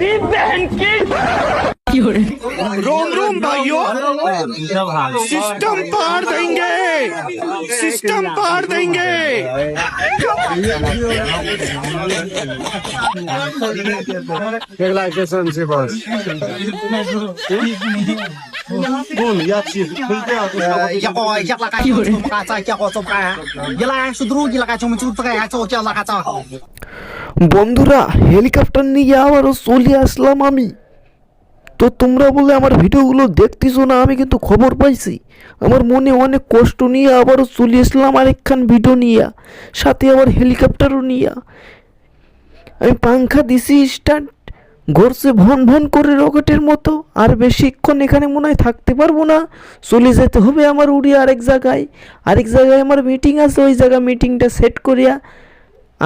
मेरी बहन की रोम रोम भाइयों। सिस्टम पार देंगे। सिस्टम पार देंगे। से बस বন্ধুরা, হেলিকপ্টার নিয়ে আবারও চলে আসলাম আমি। তো তোমরা বলে আমার ভিডিওগুলো দেখতেছো না, আমি কিন্তু খবর পাইছি। আমার মনে অনেক কষ্ট নিয়ে আবারও চলে আসলাম আরেকখান ভিডিও নিয়ে, সাথে আবার হেলিকপ্টারও নিয়ে। আমি পাংখা দিছি, স্টার্ট ঘুরছে ভন ভন করে রকেটের মতো। আর বেশিক্ষণ এখানে মনে হয় থাকতে পারব না। চলে যেতে হবে আমার উড়িয়ে আরেক জায়গায়। আরেক জায়গায় আমার মিটিং আছে, ওই জায়গায় মিটিংটা সেট করিয়া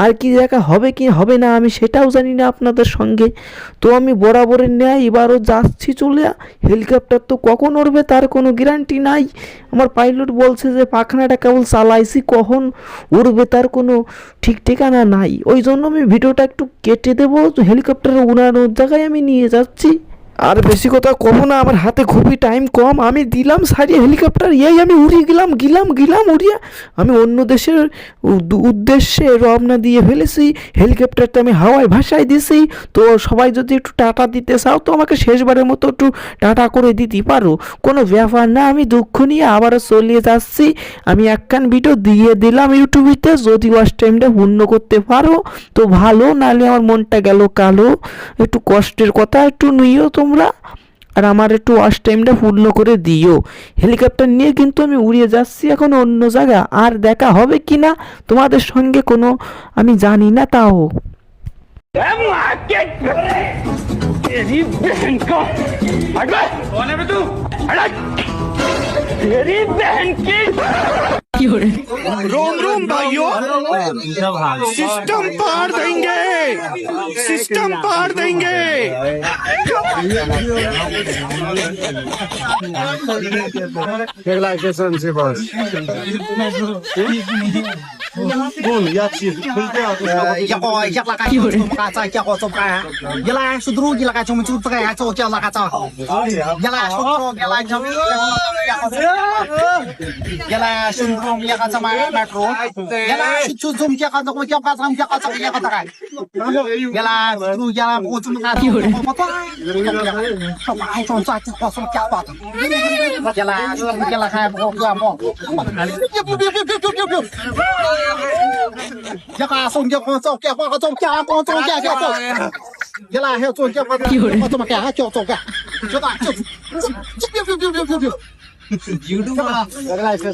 আর কি দেখা হবে কি হবে না আমি সেটাও জানি না আপনাদের সঙ্গে। তো আমি বরাবরের ন্যায় এবারও যাচ্ছি চলে। হেলিকপ্টার তো কখন উড়বে তার কোনো গ্যারান্টি নাই। আমার পাইলট বলছে যে, পাখনাটা কেবল চালাইছি, কখন উড়বে তার কোনো ঠিক ঠিকানা নাই। ওই জন্য আমি ভিডিওটা একটু কেটে দেবো। হেলিকপ্টারে উড়ানোর জায়গায় আমি নিয়ে যাচ্ছি। আর বেশি কথা কব না, আমার হাতে খুবই টাইম কম। আমি দিলাম সারিয়ে হেলিকপ্টার এই আমি উড়িয়ে গেলাম, গিলাম গিলাম, উড়িয়ে। আমি অন্য দেশের উদ- উদ্দেশ্যে রওনা দিয়ে ফেলেছি। হেলিকপ্টারটা আমি হাওয়ায় ভাসায় দিছি। তো সবাই যদি একটু টাটা দিতে চাও, তো আমাকে শেষবারের মতো একটু টাটা করে দিতে পারো। কোনো ব্যাপার না, আমি দুঃখ নিয়ে আবারও চলিয়ে যাচ্ছি। আমি একখান ভিডিও দিয়ে দিলাম ইউটিউবিতে যদি ওয়াচ টাইমটা পূর্ণ করতে পারো। তো ভালো নাহলে আমার মনটা গেল কালো। একটু কষ্টের কথা একটু নিও তোমরা আর আমার একটু ওয়াশ টাইমটা পূর্ণ করে দিও হেলিকপ্টার নিয়ে কিন্তু আমি উড়িয়ে যাচ্ছি এখন অন্য জায়গা আর দেখা হবে কি না তোমাদের সঙ্গে কোনো আমি জানি না তাও तेरी बहन का हट बे कौन है बे तू हट तेरी बहन की रोम रोम भाइयों सिस्टम पार देंगे सिस्टम पार देंगे Pegla ke san se bas. Bun ya chi. ya ko ya la ka chung ka cha ya ko chung ka ya la sudru ya la ka chung chung ka ya cho ya la ka cha ya la sudru ya la chung ya la sudru ya ka cha ma metro ya la chu يلا شنهم يا قاطع ما ماكرون يلا شتوزهم يا قاطع يا قاطع يا قاطع يا قاطع يلا ترو يلا بوت من قاطع طبعا هاي شون صاحب خاص يا قاطع يلا يلا هاي بقول يا مو يا قاطع يا قاطع يا قاطع يا قاطع يا قاطع يلا هاي شون يا قاطع يا قاطع يا قاطع يا قاطع 你就这么说咱俩就